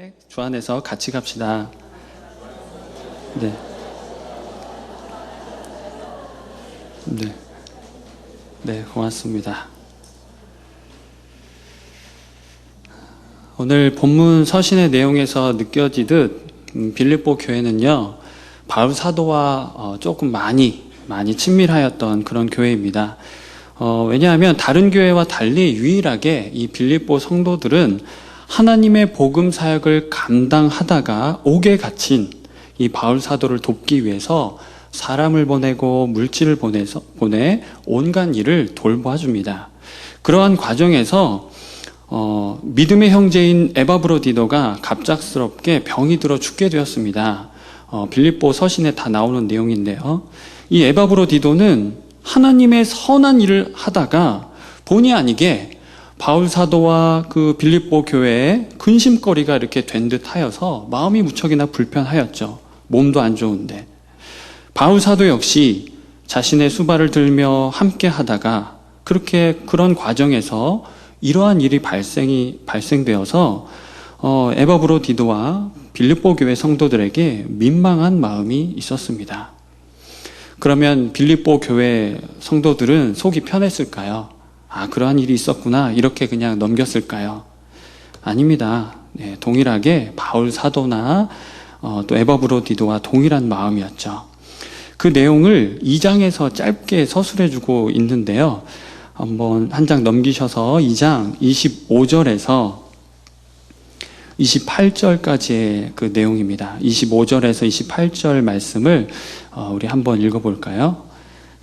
네, 주 안에서 같이 갑시다. 네. 네. 네, 고맙습니다. 오늘 본문 서신의 내용에서 느껴지듯 음, 빌립보 교회는요 바울 사도와 어, 조금 많이 많이 친밀하였던 그런 교회입니다. 어, 왜냐하면 다른 교회와 달리 유일하게 이 빌립보 성도들은 하나님의 복음 사역을 감당하다가 옥에 갇힌 이 바울 사도를 돕기 위해서 사람을 보내고 물질을 보내서 보내 온갖 일을 돌봐줍니다. 그러한 과정에서 어, 믿음의 형제인 에바브로디도가 갑작스럽게 병이 들어 죽게 되었습니다. 어, 빌립보 서신에 다 나오는 내용인데요. 이 에바브로디도는 하나님의 선한 일을 하다가 본의 아니게 바울 사도와 그 빌립보 교회에 근심거리가 이렇게 된 듯 하여서 마음이 무척이나 불편하였죠. 몸도 안 좋은데. 바울 사도 역시 자신의 수발을 들며 함께 하다가 그렇게 그런 과정에서 이러한 일이 발생이 발생되어서 어, 에바브로 디도와 빌립보 교회 성도들에게 민망한 마음이 있었습니다. 그러면 빌립보 교회 성도들은 속이 편했을까요? 아, 그러한 일이 있었구나. 이렇게 그냥 넘겼을까요? 아닙니다. 네, 동일하게 바울 사도나 어, 또 에바브로디도와 동일한 마음이었죠. 그 내용을 2장에서 짧게 서술해주고 있는데요. 한번 한 장 넘기셔서 2장 25절에서 28절까지의 그 내용입니다. 25절에서 28절 말씀을 어, 우리 한번 읽어볼까요?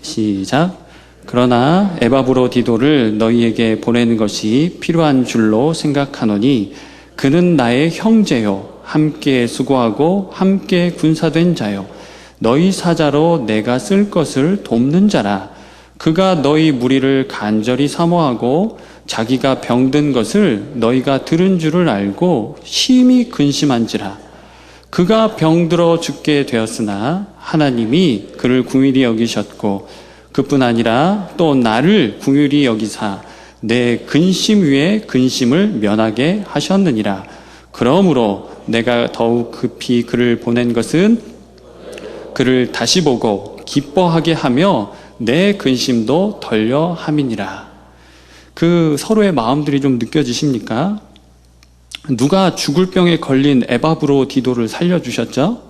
시작. 그러나 에바브로 디도를 너희에게 보내는 것이 필요한 줄로 생각하노니 그는 나의 형제요 함께 수고하고 함께 군사된 자요. 너희 사자로 내가 쓸 것을 돕는 자라. 그가 너희 무리를 간절히 사모하고 자기가 병든 것을 너희가 들은 줄을 알고 심히 근심한지라. 그가 병들어 죽게 되었으나 하나님이 그를 궁일이 여기셨고 그뿐 아니라 또 나를 궁일이 여기사 내 근심 위에 근심을 면하게 하셨느니라 그러므로 내가 더욱 급히 그를 보낸 것은 그를 다시 보고 기뻐하게 하며 내 근심도 덜려 함이니라. 그 서로의 마음들이 좀 느껴지십니까? 누가 죽을 병에 걸린 에바브로 디도를 살려주셨죠?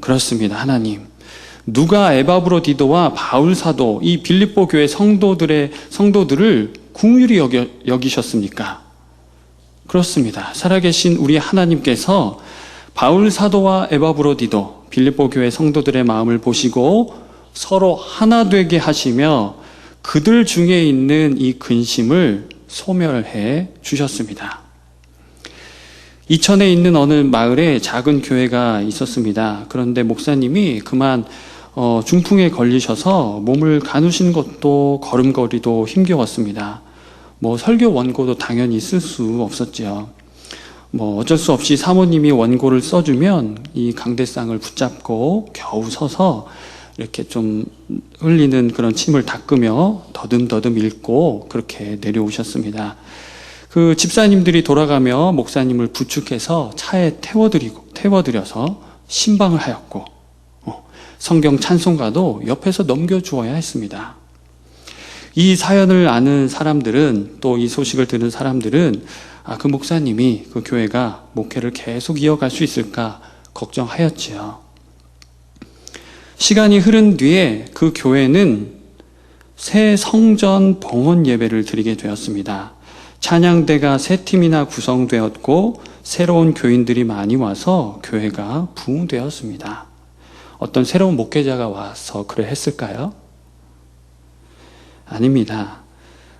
그렇습니다. 하나님. 누가 에바브로 디도와 바울 사도, 이 빌립보 교회 성도들의, 성도들을 궁휼히 여겨, 여기셨습니까? 그렇습니다. 살아계신 우리 하나님께서 바울 사도와 에바브로 디도, 빌립보 교회 성도들의 마음을 보시고 서로 하나 되게 하시며 그들 중에 있는 이 근심을 소멸해 주셨습니다. 이천에 있는 어느 마을에 작은 교회가 있었습니다. 그런데 목사님이 그만 어, 중풍에 걸리셔서 몸을 가누신 것도 걸음걸이도 힘겨웠습니다. 뭐 설교 원고도 당연히 쓸 수 없었죠. 뭐 어쩔 수 없이 사모님이 원고를 써주면 이 강대상을 붙잡고 겨우 서서 이렇게 좀 흘리는 그런 침을 닦으며 더듬더듬 읽고 그렇게 내려오셨습니다. 그 집사님들이 돌아가며 목사님을 부축해서 차에 태워드리고 태워드려서 신방을 하였고 어, 성경 찬송가도 옆에서 넘겨주어야 했습니다. 이 사연을 아는 사람들은 또 이 소식을 들은 사람들은 아, 그 목사님이 그 교회가 목회를 계속 이어갈 수 있을까 걱정하였지요. 시간이 흐른 뒤에 그 교회는 새 성전 봉헌 예배를 드리게 되었습니다. 찬양대가 세 팀이나 구성되었고 새로운 교인들이 많이 와서 교회가 부흥되었습니다. 어떤 새로운 목회자가 와서 그래 했을까요? 아닙니다.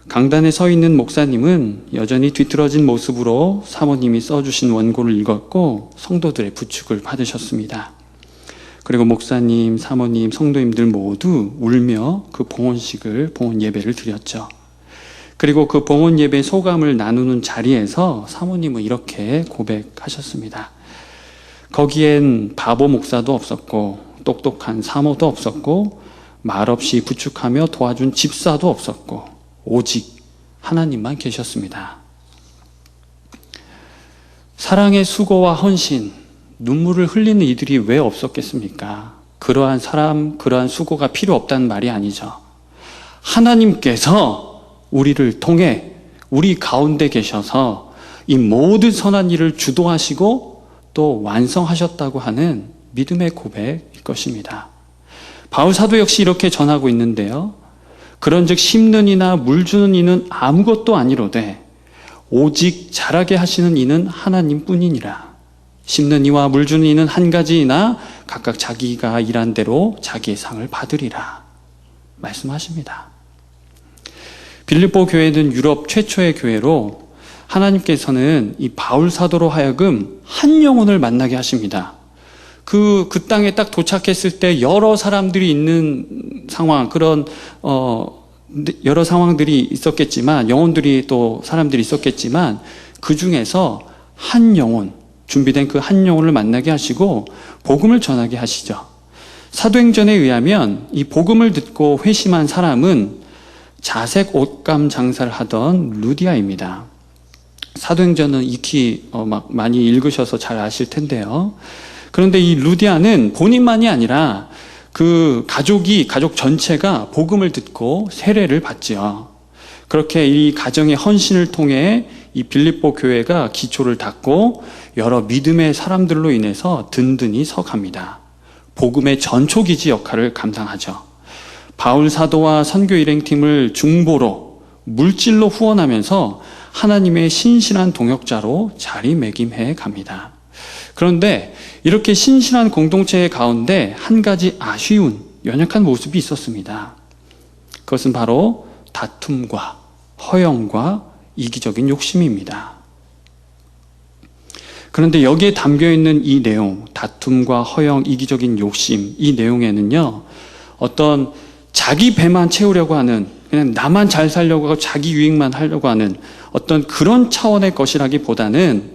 강단에 서 있는 목사님은 여전히 뒤틀어진 모습으로 사모님이 써주신 원고를 읽었고 성도들의 부축을 받으셨습니다. 그리고 목사님, 사모님, 성도님들 모두 울며 그 봉헌식을, 봉헌 예배를 드렸죠. 그리고 그 봉헌 예배 소감을 나누는 자리에서 사모님은 이렇게 고백하셨습니다. 거기엔 바보 목사도 없었고, 똑똑한 사모도 없었고, 말없이 부축하며 도와준 집사도 없었고, 오직 하나님만 계셨습니다. 사랑의 수고와 헌신, 눈물을 흘리는 이들이 왜 없었겠습니까? 그러한 사람, 그러한 수고가 필요 없다는 말이 아니죠. 하나님께서 우리를 통해 우리 가운데 계셔서 이 모든 선한 일을 주도하시고 또 완성하셨다고 하는 믿음의 고백일 것입니다. 바울 사도 역시 이렇게 전하고 있는데요. 그런즉 심는 이나 물 주는 이는 아무것도 아니로되 오직 자라게 하시는 이는 하나님뿐이니라. 심는 이와 물 주는 이는 한 가지이나 각각 자기가 일한 대로 자기의 상을 받으리라. 말씀하십니다. 빌립보 교회는 유럽 최초의 교회로 하나님께서는 이 바울 사도로 하여금 한 영혼을 만나게 하십니다. 그, 그 땅에 딱 도착했을 때 여러 사람들이 있는 상황, 그런, 어, 여러 상황들이 있었겠지만, 영혼들이 또 사람들이 있었겠지만, 그 중에서 한 영혼, 준비된 그 한 영혼을 만나게 하시고, 복음을 전하게 하시죠. 사도행전에 의하면 이 복음을 듣고 회심한 사람은 자색 옷감 장사를 하던 루디아입니다. 사도행전은 익히 어, 막 많이 읽으셔서 잘 아실 텐데요. 그런데 이 루디아는 본인만이 아니라 그 가족이 가족 전체가 복음을 듣고 세례를 받지요. 그렇게 이 가정의 헌신을 통해 이 빌립보 교회가 기초를 닦고 여러 믿음의 사람들로 인해서 든든히 서갑니다. 복음의 전초기지 역할을 감당하죠. 바울 사도와 선교 일행팀을 중보로 물질로 후원하면서 하나님의 신실한 동역자로 자리매김해 갑니다. 그런데 이렇게 신실한 공동체 가운데 한 가지 아쉬운 연약한 모습이 있었습니다. 그것은 바로 다툼과 허영과 이기적인 욕심입니다. 그런데 여기에 담겨 있는 이 내용, 다툼과 허영, 이기적인 욕심, 이 내용에는요, 어떤 자기 배만 채우려고 하는, 그냥 나만 잘 살려고 하고 자기 유익만 하려고 하는 어떤 그런 차원의 것이라기보다는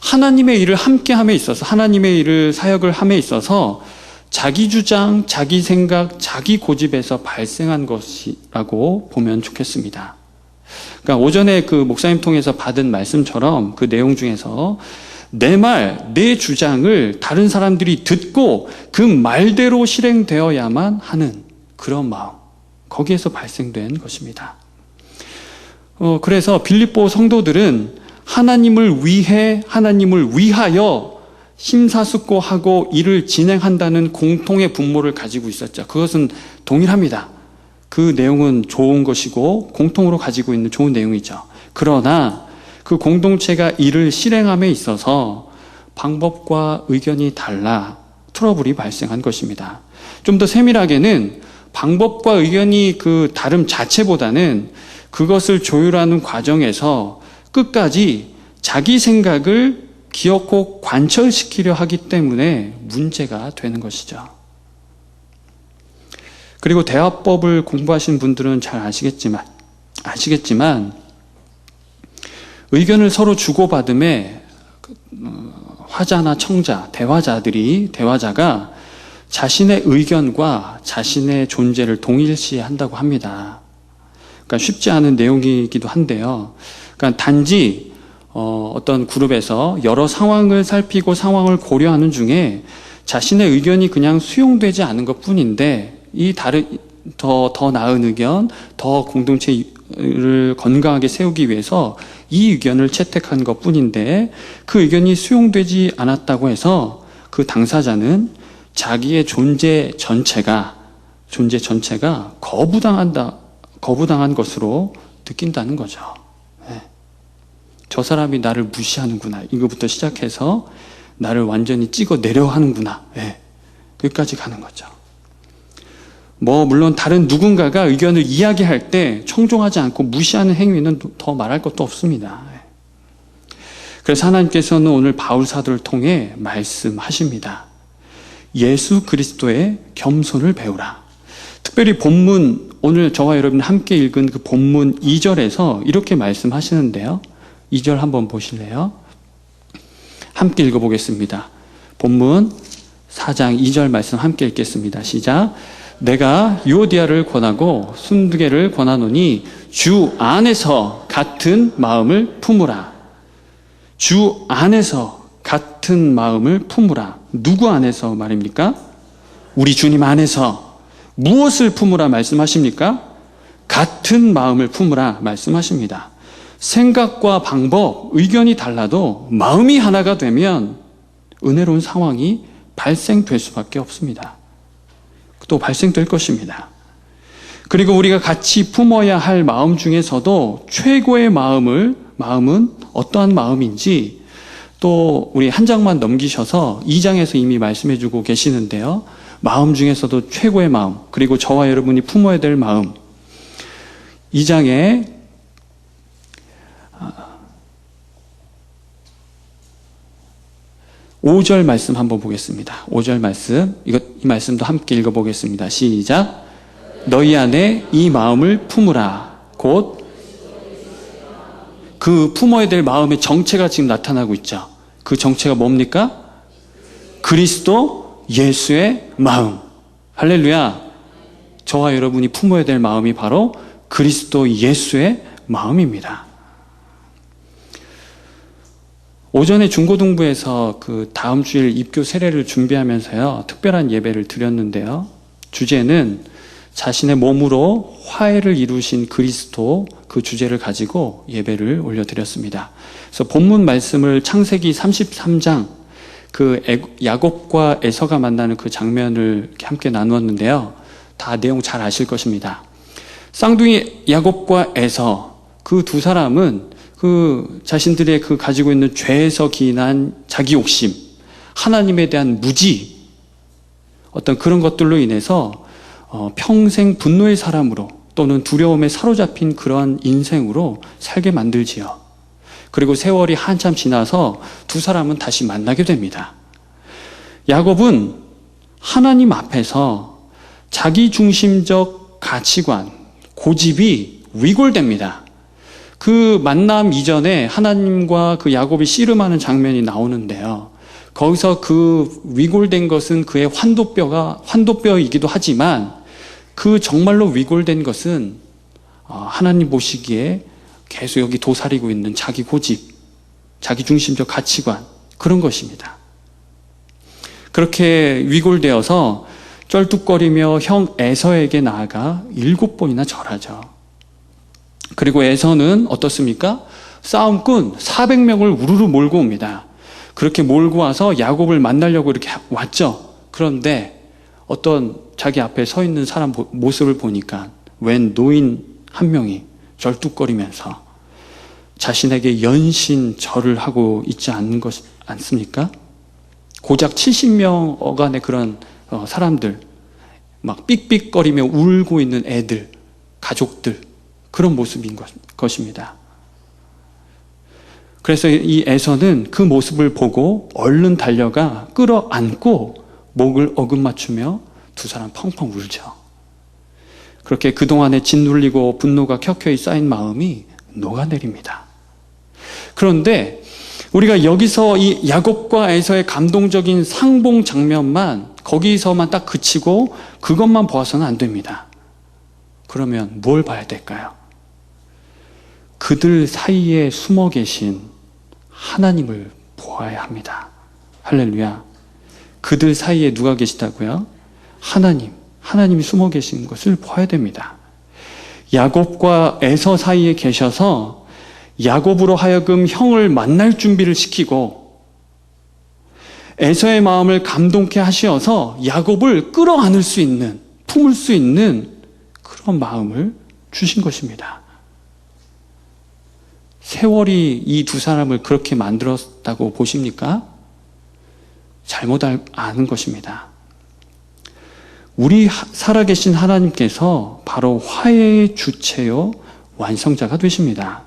하나님의 일을 함께 함에 있어서, 하나님의 일을 사역을 함에 있어서 자기 주장, 자기 생각, 자기 고집에서 발생한 것이라고 보면 좋겠습니다. 그러니까 오전에 그 목사님 통해서 받은 말씀처럼 그 내용 중에서 내 말, 내 주장을 다른 사람들이 듣고 그 말대로 실행되어야만 하는 그런 마음. 거기에서 발생된 것입니다. 어, 그래서 빌립보 성도들은 하나님을 위해, 하나님을 위하여 심사숙고하고 일을 진행한다는 공통의 분모를 가지고 있었죠. 그것은 동일합니다. 그 내용은 좋은 것이고 공통으로 가지고 있는 좋은 내용이죠. 그러나 그 공동체가 일을 실행함에 있어서 방법과 의견이 달라 트러블이 발생한 것입니다. 좀 더 세밀하게는 방법과 의견이 그 다름 자체보다는 그것을 조율하는 과정에서 끝까지 자기 생각을 기억고 관철시키려 하기 때문에 문제가 되는 것이죠. 그리고 대화법을 공부하신 분들은 잘 아시겠지만, 아시겠지만, 의견을 서로 주고받음에 어, 화자나 청자, 대화자들이, 대화자가 자신의 의견과 자신의 존재를 동일시한다고 합니다. 그러니까 쉽지 않은 내용이기도 한데요. 그러니까 단지 어, 어떤 그룹에서 여러 상황을 살피고 상황을 고려하는 중에 자신의 의견이 그냥 수용되지 않은 것 뿐인데 이 다른 더, 더 나은 의견, 더 공동체를 건강하게 세우기 위해서 이 의견을 채택한 것 뿐인데 그 의견이 수용되지 않았다고 해서 그 당사자는 자기의 존재 전체가 존재 전체가 거부당한다 거부당한 것으로 느낀다는 거죠. 네. 저 사람이 나를 무시하는구나 이거부터 시작해서 나를 완전히 찍어 내려 하는구나. 네. 여기까지 가는 거죠. 뭐 물론 다른 누군가가 의견을 이야기할 때 청종하지 않고 무시하는 행위는 더 말할 것도 없습니다. 그래서 하나님께서는 오늘 바울 사도를 통해 말씀하십니다. 예수 그리스도의 겸손을 배우라. 특별히 본문 오늘 저와 여러분 함께 읽은 그 본문 2절에서 이렇게 말씀하시는데요. 2절 한번 보실래요? 함께 읽어보겠습니다. 본문 4장 2절 말씀 함께 읽겠습니다. 시작. 내가 유오디아를 권하고 순두개를 권하노니 주 안에서 같은 마음을 품으라. 주 안에서 같은 마음을 품으라. 누구 안에서 말입니까? 우리 주님 안에서 무엇을 품으라 말씀하십니까? 같은 마음을 품으라 말씀하십니다. 생각과 방법, 의견이 달라도 마음이 하나가 되면 은혜로운 상황이 발생될 수밖에 없습니다. 또 발생될 것입니다. 그리고 우리가 같이 품어야 할 마음 중에서도 최고의 마음을, 마음은 어떠한 마음인지 또 우리 한 장만 넘기셔서 2장에서 이미 말씀해 주고 계시는데요. 마음 중에서도 최고의 마음, 그리고 저와 여러분이 품어야 될 마음. 2장에 5절 말씀 한번 보겠습니다. 5절 말씀. 이거, 이 말씀도 함께 읽어보겠습니다. 시작. 너희 안에 이 마음을 품으라. 곧, 그 품어야 될 마음의 정체가 지금 나타나고 있죠. 그 정체가 뭡니까? 그리스도 예수의 마음. 할렐루야. 저와 여러분이 품어야 될 마음이 바로 그리스도 예수의 마음입니다. 오전에 중고등부에서 그 다음 주일 입교 세례를 준비하면서요, 특별한 예배를 드렸는데요. 주제는 자신의 몸으로 화해를 이루신 그리스도 그 주제를 가지고 예배를 올려드렸습니다. 그래서 본문 말씀을 창세기 33장 그 야곱과 에서가 만나는 그 장면을 함께 나누었는데요. 다 내용 잘 아실 것입니다. 쌍둥이 야곱과 에서 그 두 사람은 그 자신들의 그 가지고 있는 죄에서 기인한 자기 욕심, 하나님에 대한 무지, 어떤 그런 것들로 인해서 어, 평생 분노의 사람으로 또는 두려움에 사로잡힌 그러한 인생으로 살게 만들지요. 그리고 세월이 한참 지나서 두 사람은 다시 만나게 됩니다. 야곱은 하나님 앞에서 자기 중심적 가치관, 고집이 위골됩니다. 그 만남 이전에 하나님과 그 야곱이 씨름하는 장면이 나오는데요. 거기서 그 위골된 것은 그의 환도뼈가 환도뼈이기도 하지만 그 정말로 위골된 것은 어, 하나님 보시기에 계속 여기 도사리고 있는 자기 고집, 자기 중심적 가치관 그런 것입니다. 그렇게 위골되어서 쩔뚝거리며 형 에서에게 나아가 일곱 번이나 절하죠. 그리고 에서는 어떻습니까? 싸움꾼 400명을 우르르 몰고 옵니다. 그렇게 몰고 와서 야곱을 만나려고 이렇게 왔죠. 그런데 어떤 자기 앞에 서 있는 사람 모습을 보니까 웬 노인 한 명이 절뚝거리면서 자신에게 연신 절을 하고 있지 않는 것 않습니까? 고작 70명 어간의 그런 어, 사람들, 막 삑삑거리며 울고 있는 애들, 가족들, 그런 모습인 것입니다. 그래서 이 에서는 그 모습을 보고 얼른 달려가 끌어안고 목을 어긋 맞추며 두 사람 펑펑 울죠. 그렇게 그동안에 짓눌리고 분노가 켜켜이 쌓인 마음이 녹아내립니다. 그런데 우리가 여기서 이 야곱과 에서의 감동적인 상봉 장면만 거기서만 딱 그치고 그것만 보아서는 안 됩니다. 그러면 뭘 봐야 될까요? 그들 사이에 숨어 계신 하나님을 보아야 합니다. 할렐루야. 그들 사이에 누가 계시다고요? 하나님. 하나님이 숨어 계신 것을 보아야 됩니다. 야곱과 에서 사이에 계셔서 야곱으로 하여금 형을 만날 준비를 시키고 에서의 마음을 감동케 하시어서 야곱을 끌어안을 수 있는 품을 수 있는 그런 마음을 주신 것입니다. 세월이 이 두 사람을 그렇게 만들었다고 보십니까? 잘못 아는 것입니다. 우리 살아계신 하나님께서 바로 화해의 주체요, 완성자가 되십니다.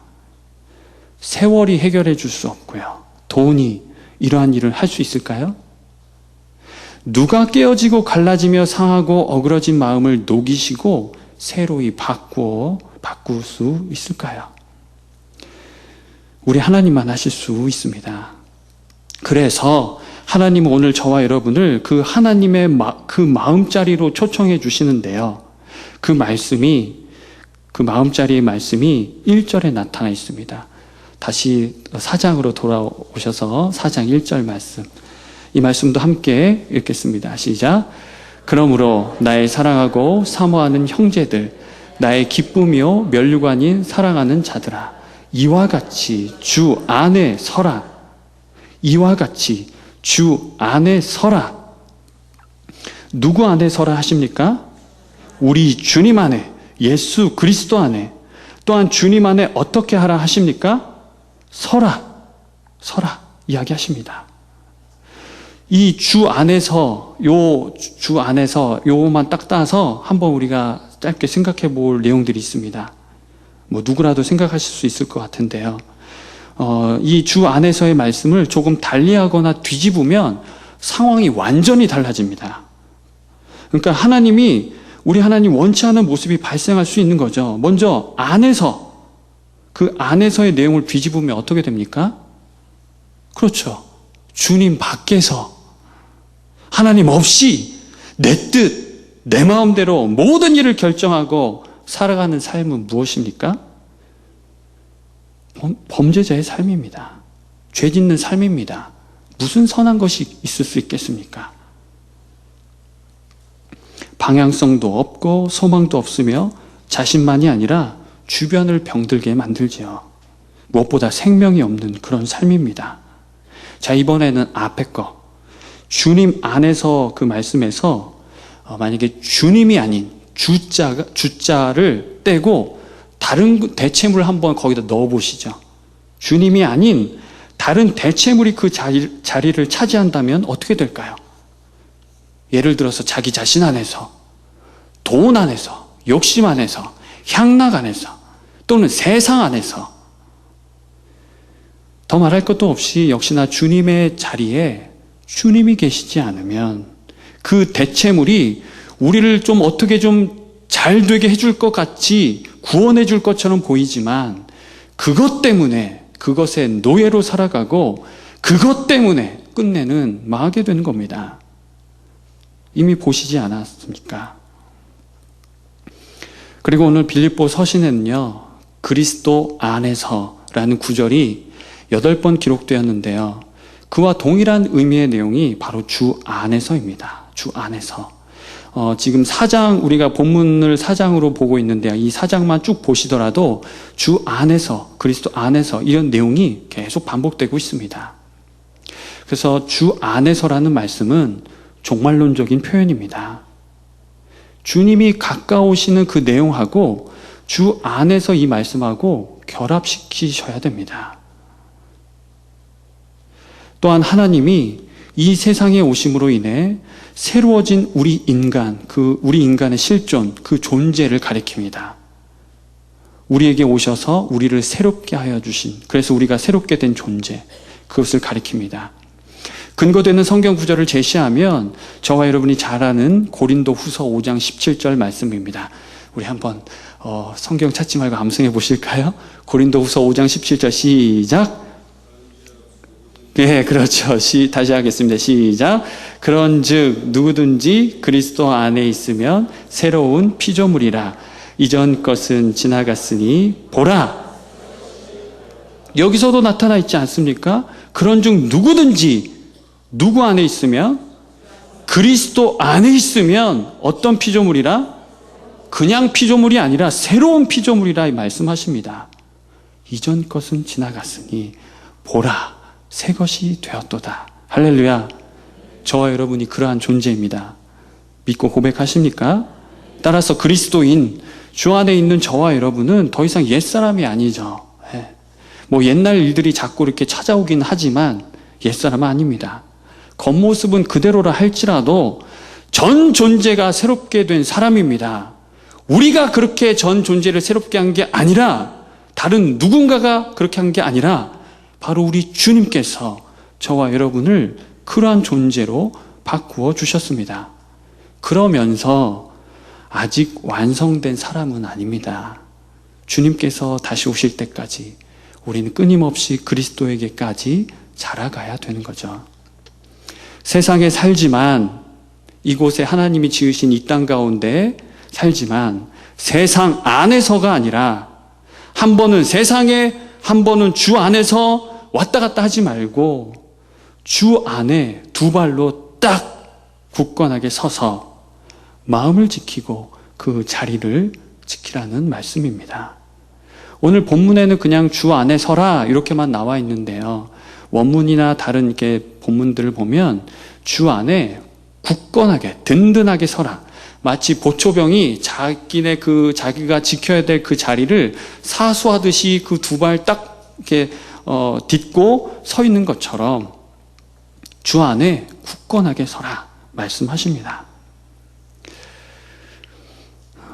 세월이 해결해 줄 수 없고요. 돈이 이러한 일을 할 수 있을까요? 누가 깨어지고 갈라지며 상하고 어그러진 마음을 녹이시고 새로이 바꾸어 바꿀 수 있을까요? 우리 하나님만 하실 수 있습니다. 그래서 하나님은 오늘 저와 여러분을 그 하나님의 마, 그 마음자리로 초청해 주시는데요. 그 말씀이, 그 마음자리의 말씀이 1절에 나타나 있습니다. 다시 사장으로 돌아오셔서 사장 1절 말씀. 이 말씀도 함께 읽겠습니다. 시작. 그러므로 나의 사랑하고 사모하는 형제들, 나의 기쁨이요 멸류관인 사랑하는 자들아, 이와 같이 주 안에 서라. 이와 같이 주 안에 서라. 누구 안에 서라 하십니까? 우리 주님 안에, 예수 그리스도 안에, 또한 주님 안에 어떻게 하라 하십니까? 서라. 서라. 이야기하십니다. 이 주 안에서, 요 주 안에서, 요만 딱 따서 한번 우리가 짧게 생각해 볼 내용들이 있습니다. 뭐 누구라도 생각하실 수 있을 것 같은데요. 어, 이 주 안에서의 말씀을 조금 달리하거나 뒤집으면 상황이 완전히 달라집니다. 그러니까 하나님이 우리 하나님 원치 않은 모습이 발생할 수 있는 거죠. 먼저 안에서 그 안에서의 내용을 뒤집으면 어떻게 됩니까? 그렇죠. 주님 밖에서 하나님 없이 내 뜻, 내 마음대로 모든 일을 결정하고 살아가는 삶은 무엇입니까? 범죄자의 삶입니다. 죄 짓는 삶입니다. 무슨 선한 것이 있을 수 있겠습니까? 방향성도 없고 소망도 없으며 자신만이 아니라 주변을 병들게 만들지요. 무엇보다 생명이 없는 그런 삶입니다. 자, 이번에는 앞에 거. 주님 안에서 그 말씀에서 어, 만약에 주님이 아닌 주자가, 주자를 떼고 다른 대체물을 한번 거기다 넣어 보시죠. 주님이 아닌 다른 대체물이 그 자리, 자리를 차지한다면 어떻게 될까요? 예를 들어서 자기 자신 안에서, 돈 안에서, 욕심 안에서, 향락 안에서, 또는 세상 안에서, 더 말할 것도 없이 역시나 주님의 자리에 주님이 계시지 않으면 그 대체물이 우리를 좀 어떻게 좀 잘 되게 해줄 것 같이 구원해 줄 것처럼 보이지만 그것 때문에 그것의 노예로 살아가고 그것 때문에 끝내는 망하게 되는 겁니다. 이미 보시지 않았습니까? 그리고 오늘 빌립보 서신에는요, 그리스도 안에서라는 구절이 여덟 번 기록되었는데요. 그와 동일한 의미의 내용이 바로 주 안에서입니다. 주 안에서. 어, 지금 사장, 우리가 본문을 사장으로 보고 있는데요. 이 사장만 쭉 보시더라도 주 안에서, 그리스도 안에서 이런 내용이 계속 반복되고 있습니다. 그래서 주 안에서라는 말씀은 종말론적인 표현입니다. 주님이 가까우시는 그 내용하고 주 안에서 이 말씀하고 결합시키셔야 됩니다. 또한 하나님이 이 세상에 오심으로 인해 새로워진 우리 인간, 그 우리 인간의 실존, 그 존재를 가리킵니다. 우리에게 오셔서 우리를 새롭게 하여 주신, 그래서 우리가 새롭게 된 존재, 그것을 가리킵니다. 근거되는 성경 구절을 제시하면 저와 여러분이 잘 아는 고린도 후서 5장 17절 말씀입니다. 우리 한번 어, 성경 찾지 말고 암송해 보실까요? 고린도 후서 5장 17절 시작. 네, 그렇죠. 시, 다시 하겠습니다. 시작. 그런 즉, 누구든지 그리스도 안에 있으면 새로운 피조물이라. 이전 것은 지나갔으니, 보라. 여기서도 나타나 있지 않습니까? 그런 즉, 누구든지, 누구 안에 있으면? 그리스도 안에 있으면 어떤 피조물이라? 그냥 피조물이 아니라 새로운 피조물이라 말씀하십니다. 이전 것은 지나갔으니, 보라. 새 것이 되었도다. 할렐루야. 저와 여러분이 그러한 존재입니다. 믿고 고백하십니까? 따라서 그리스도인 주 안에 있는 저와 여러분은 더 이상 옛사람이 아니죠. 예. 뭐 옛날 일들이 자꾸 이렇게 찾아오긴 하지만 옛사람은 아닙니다. 겉모습은 그대로라 할지라도 전 존재가 새롭게 된 사람입니다. 우리가 그렇게 전 존재를 새롭게 한 게 아니라 다른 누군가가 그렇게 한 게 아니라 바로 우리 주님께서 저와 여러분을 그러한 존재로 바꾸어 주셨습니다. 그러면서 아직 완성된 사람은 아닙니다. 주님께서 다시 오실 때까지 우리는 끊임없이 그리스도에게까지 자라가야 되는 거죠. 세상에 살지만 이곳에 하나님이 지으신 이 땅 가운데 살지만 세상 안에서가 아니라 한 번은 세상에 한 번은 주 안에서 왔다 갔다 하지 말고 주 안에 두 발로 딱 굳건하게 서서 마음을 지키고 그 자리를 지키라는 말씀입니다. 오늘 본문에는 그냥 주 안에 서라 이렇게만 나와 있는데요. 원문이나 다른 이렇게 본문들을 보면 주 안에 굳건하게 든든하게 서라. 마치 보초병이 자기네 그 자기가 지켜야 될 그 자리를 사수하듯이 그 두 발 딱 이렇게 어, 딛고 서 있는 것처럼 주 안에 굳건하게 서라 말씀하십니다.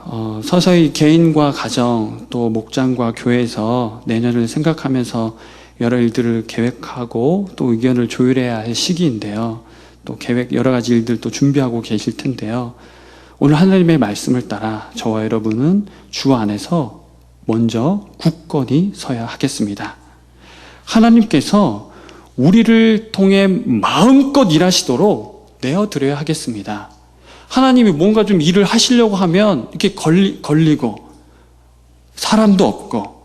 어, 서서히 개인과 가정 또 목장과 교회에서 내년을 생각하면서 여러 일들을 계획하고 또 의견을 조율해야 할 시기인데요. 또 계획 여러 가지 일들도 준비하고 계실 텐데요. 오늘 하나님의 말씀을 따라 저와 여러분은 주 안에서 먼저 굳건히 서야 하겠습니다. 하나님께서 우리를 통해 마음껏 일하시도록 내어드려야 하겠습니다. 하나님이 뭔가 좀 일을 하시려고 하면 이렇게 걸리, 걸리고 사람도 없고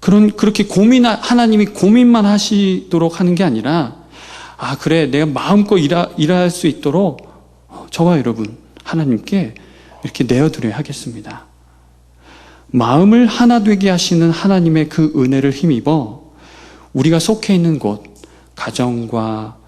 그런 그렇게 고민 하나님이 고민만 하시도록 하는 게 아니라 아 그래 내가 마음껏 일하, 일할 수 있도록 저와 여러분 하나님께 이렇게 내어드려야 하겠습니다. 마음을 하나 되게 하시는 하나님의 그 은혜를 힘입어 우리가 속해 있는 곳 가정과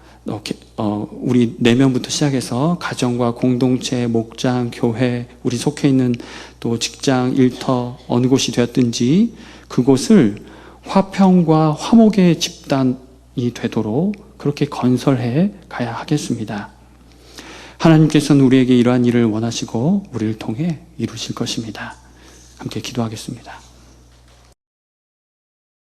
어, 우리 내면부터 시작해서 가정과 공동체, 목장, 교회, 우리 속해 있는 또 직장, 일터 어느 곳이 되었든지 그곳을 화평과 화목의 집단이 되도록 그렇게 건설해 가야 하겠습니다. 하나님께서는 우리에게 이러한 일을 원하시고 우리를 통해 이루실 것입니다. 함께 기도하겠습니다.